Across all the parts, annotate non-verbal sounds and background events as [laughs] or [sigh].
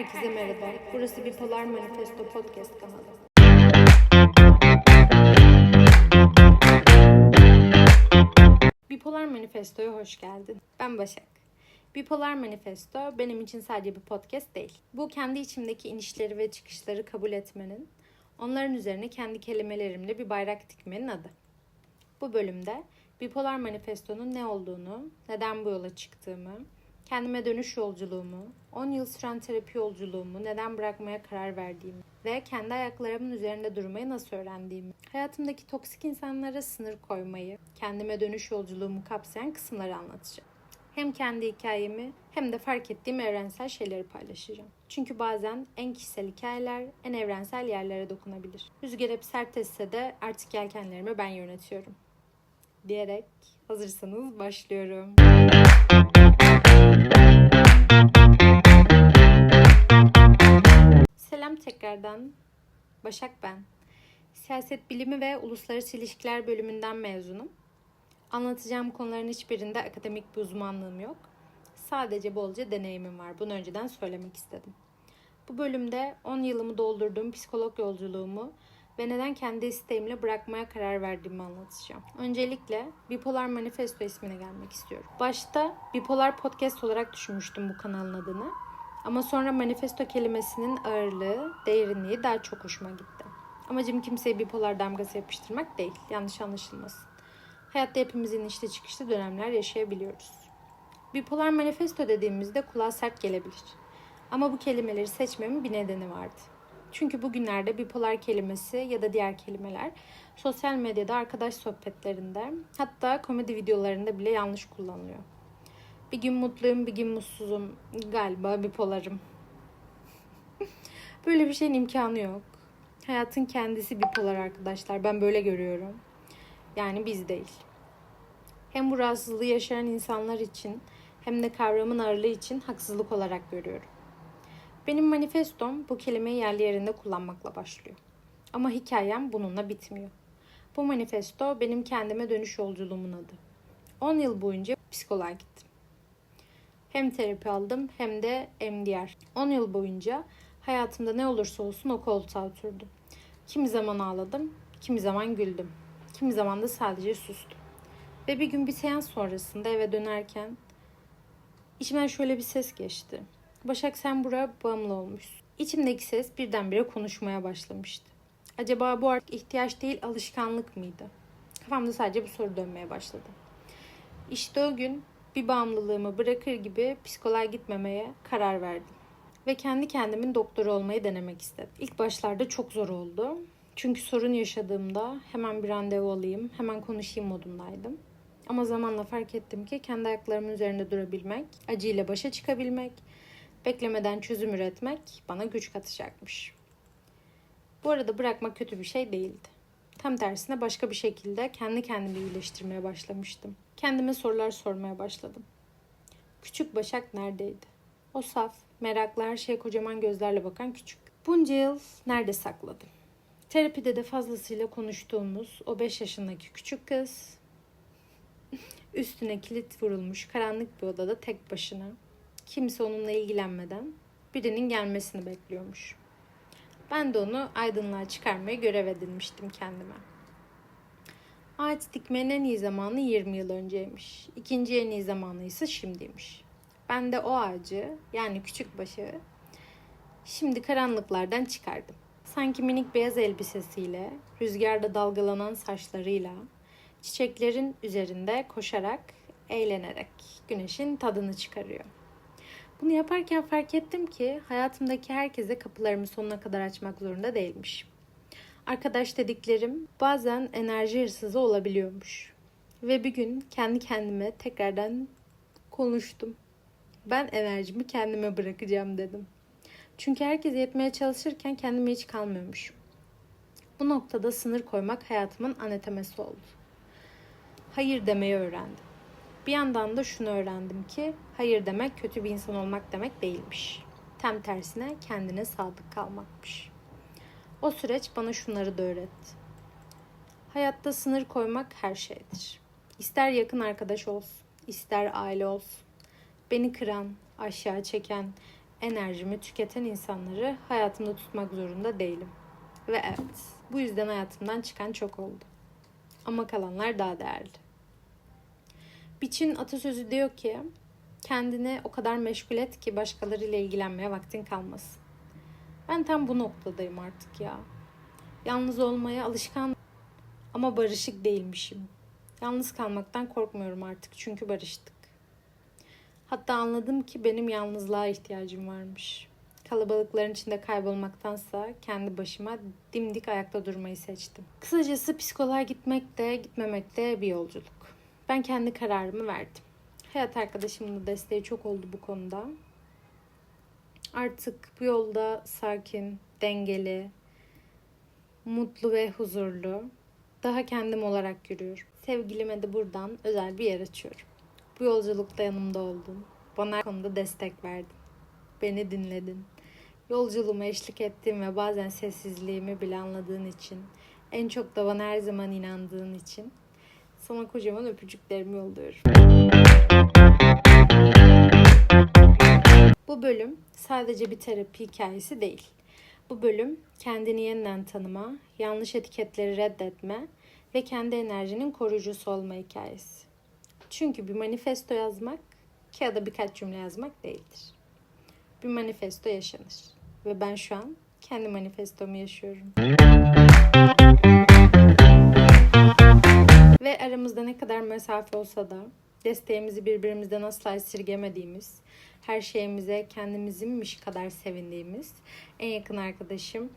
Herkese merhaba. Burası Bipolar Manifesto Podcast kanalı. Bipolar Manifesto'ya hoş geldin. Ben Başak. Bipolar Manifesto benim için sadece bir podcast değil. Bu kendi içimdeki inişleri ve çıkışları kabul etmenin, onların üzerine kendi kelimelerimle bir bayrak dikmenin adı. Bu bölümde Bipolar Manifesto'nun ne olduğunu, neden bu yola çıktığımı, kendime dönüş yolculuğumu, 10 yıl süren terapi yolculuğumu, neden bırakmaya karar verdiğimi ve kendi ayaklarımın üzerinde durmayı nasıl öğrendiğimi, hayatımdaki toksik insanlara sınır koymayı, kendime dönüş yolculuğumu kapsayan kısımları anlatacağım. Hem kendi hikayemi hem de fark ettiğim evrensel şeyleri paylaşacağım. Çünkü bazen en kişisel hikayeler en evrensel yerlere dokunabilir. Rüzgar hep sert esse de artık yelkenlerimi ben yönetiyorum. Diyerek hazırsanız başlıyorum. Selam tekrardan. Başak ben. Siyaset bilimi ve uluslararası ilişkiler bölümünden mezunum. Anlatacağım konuların hiçbirinde akademik bir uzmanlığım yok. Sadece bolca deneyimim var. Bunu önceden söylemek istedim. Bu bölümde 10 yılımı doldurduğum psikolog yolculuğumu ve neden kendi isteğimle bırakmaya karar verdiğimi anlatacağım. Öncelikle Bipolar Manifesto ismine gelmek istiyorum. Başta Bipolar Podcast olarak düşünmüştüm bu kanalın adını. Ama sonra manifesto kelimesinin ağırlığı, derinliği daha çok hoşuma gitti. Amacım kimseye bipolar damgası yapıştırmak değil, yanlış anlaşılmasın. Hayatta hepimizin işte çıkışlı dönemler yaşayabiliyoruz. Bipolar manifesto dediğimizde kulağa sert gelebilir. Ama bu kelimeleri seçmemin bir nedeni vardı. Çünkü bugünlerde bipolar kelimesi ya da diğer kelimeler sosyal medyada arkadaş sohbetlerinde hatta komedi videolarında bile yanlış kullanılıyor. Bir gün mutluyum, bir gün mutsuzum. Galiba bipolarım. [laughs] böyle bir şeyin imkanı yok. Hayatın kendisi bipolar arkadaşlar. Ben böyle görüyorum. Yani biz değil. Hem bu rahatsızlığı yaşayan insanlar için hem de kavramın ağırlığı için haksızlık olarak görüyorum. Benim manifestom bu kelimeyi yerli yerinde kullanmakla başlıyor. Ama hikayem bununla bitmiyor. Bu manifesto benim kendime dönüş yolculuğumun adı. 10 yıl boyunca psikoloğa gittim. Hem terapi aldım hem de MDR. 10 yıl boyunca hayatımda ne olursa olsun o koltuğa oturdum. Kimi zaman ağladım, kimi zaman güldüm. Kimi zaman da sadece sustum. Ve bir gün bir seans sonrasında eve dönerken içimden şöyle bir ses geçti. Başak sen buraya bağımlı olmuşsun. İçimdeki ses birdenbire konuşmaya başlamıştı. Acaba bu artık ihtiyaç değil alışkanlık mıydı? Kafamda sadece bu soru dönmeye başladı. İşte o gün bir bağımlılığımı bırakır gibi psikoloğa gitmemeye karar verdim. Ve kendi kendimin doktoru olmayı denemek istedim. İlk başlarda çok zor oldu. Çünkü sorun yaşadığımda hemen bir randevu alayım, hemen konuşayım modundaydım. Ama zamanla fark ettim ki kendi ayaklarımın üzerinde durabilmek, acıyla başa çıkabilmek, beklemeden çözüm üretmek bana güç katacakmış. Bu arada bırakmak kötü bir şey değildi. Tam tersine başka bir şekilde kendi kendimi iyileştirmeye başlamıştım. Kendime sorular sormaya başladım. Küçük Başak neredeydi? O saf, meraklı her şeye kocaman gözlerle bakan küçük. Bunca yıl nerede sakladım? Terapide de fazlasıyla konuştuğumuz o 5 yaşındaki küçük kız [laughs] üstüne kilit vurulmuş karanlık bir odada tek başına kimse onunla ilgilenmeden birinin gelmesini bekliyormuş. Ben de onu aydınlığa çıkarmaya görev edinmiştim kendime. Ağaç dikmenin en iyi zamanı 20 yıl önceymiş. İkinci en iyi zamanı ise şimdiymiş. Ben de o ağacı yani küçük başı şimdi karanlıklardan çıkardım. Sanki minik beyaz elbisesiyle, rüzgarda dalgalanan saçlarıyla, çiçeklerin üzerinde koşarak, eğlenerek güneşin tadını çıkarıyor. Bunu yaparken fark ettim ki hayatımdaki herkese kapılarımı sonuna kadar açmak zorunda değilmiş. Arkadaş dediklerim bazen enerji hırsızı olabiliyormuş. Ve bir gün kendi kendime tekrardan konuştum. Ben enerjimi kendime bırakacağım dedim. Çünkü herkes yetmeye çalışırken kendime hiç kalmıyormuşum. Bu noktada sınır koymak hayatımın anatemesi oldu. Hayır demeyi öğrendim. Bir yandan da şunu öğrendim ki hayır demek kötü bir insan olmak demek değilmiş. Tam tersine kendine sadık kalmakmış. O süreç bana şunları da öğretti. Hayatta sınır koymak her şeydir. İster yakın arkadaş olsun, ister aile olsun. Beni kıran, aşağı çeken, enerjimi tüketen insanları hayatımda tutmak zorunda değilim. Ve evet, bu yüzden hayatımdan çıkan çok oldu. Ama kalanlar daha değerli. Bir Çin atasözü diyor ki, kendini o kadar meşgul et ki başkalarıyla ilgilenmeye vaktin kalmasın. Ben tam bu noktadayım artık ya. Yalnız olmaya alışkan ama barışık değilmişim. Yalnız kalmaktan korkmuyorum artık çünkü barıştık. Hatta anladım ki benim yalnızlığa ihtiyacım varmış. Kalabalıkların içinde kaybolmaktansa kendi başıma dimdik ayakta durmayı seçtim. Kısacası psikoloğa gitmek de gitmemek de bir yolculuk. Ben kendi kararımı verdim. Hayat arkadaşımın da desteği çok oldu bu konuda. Artık bu yolda sakin, dengeli, mutlu ve huzurlu, daha kendim olarak yürüyorum. Sevgilime de buradan özel bir yer açıyorum. Bu yolculukta yanımda oldun. Bana her konuda destek verdin. Beni dinledin. Yolculuğuma eşlik ettiğin ve bazen sessizliğimi bile anladığın için, en çok da bana her zaman inandığın için sana kocaman öpücüklerimi yolluyorum. Bu bölüm sadece bir terapi hikayesi değil. Bu bölüm kendini yeniden tanıma, yanlış etiketleri reddetme ve kendi enerjinin koruyucusu olma hikayesi. Çünkü bir manifesto yazmak kağıda birkaç cümle yazmak değildir. Bir manifesto yaşanır. Ve ben şu an kendi manifestomu yaşıyorum. Mesafe olsa da desteğimizi birbirimizden asla esirgemediğimiz, her şeyimize kendimizinmiş kadar sevindiğimiz en yakın arkadaşım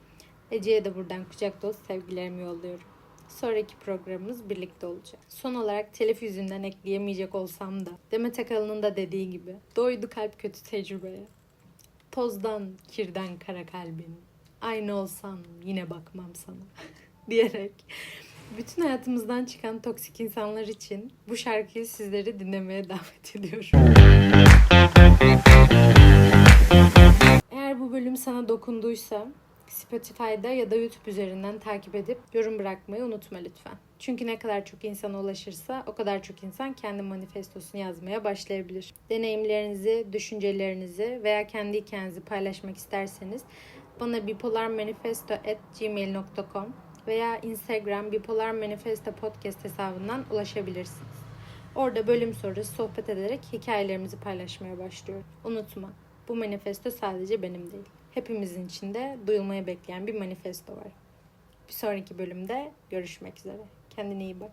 Ece'ye de buradan kucak dolusu sevgilerimi yolluyorum. Sonraki programımız birlikte olacak. Son olarak telif yüzünden ekleyemeyecek olsam da Demet Akalın'ın da dediği gibi doydu kalp kötü tecrübeye. Tozdan, kirden kara kalbin. Aynı olsam yine bakmam sana [laughs] diyerek bütün hayatımızdan çıkan toksik insanlar için bu şarkıyı sizleri dinlemeye davet ediyorum. Eğer bu bölüm sana dokunduysa Spotify'da ya da YouTube üzerinden takip edip yorum bırakmayı unutma lütfen. Çünkü ne kadar çok insana ulaşırsa o kadar çok insan kendi manifestosunu yazmaya başlayabilir. Deneyimlerinizi, düşüncelerinizi veya kendi hikayenizi paylaşmak isterseniz bana bipolarmanifesto.gmail.com veya Instagram Bipolar Manifesto Podcast hesabından ulaşabilirsiniz. Orada bölüm sonrası sohbet ederek hikayelerimizi paylaşmaya başlıyorum. Unutma, bu manifesto sadece benim değil. Hepimizin içinde duyulmayı bekleyen bir manifesto var. Bir sonraki bölümde görüşmek üzere. Kendine iyi bak.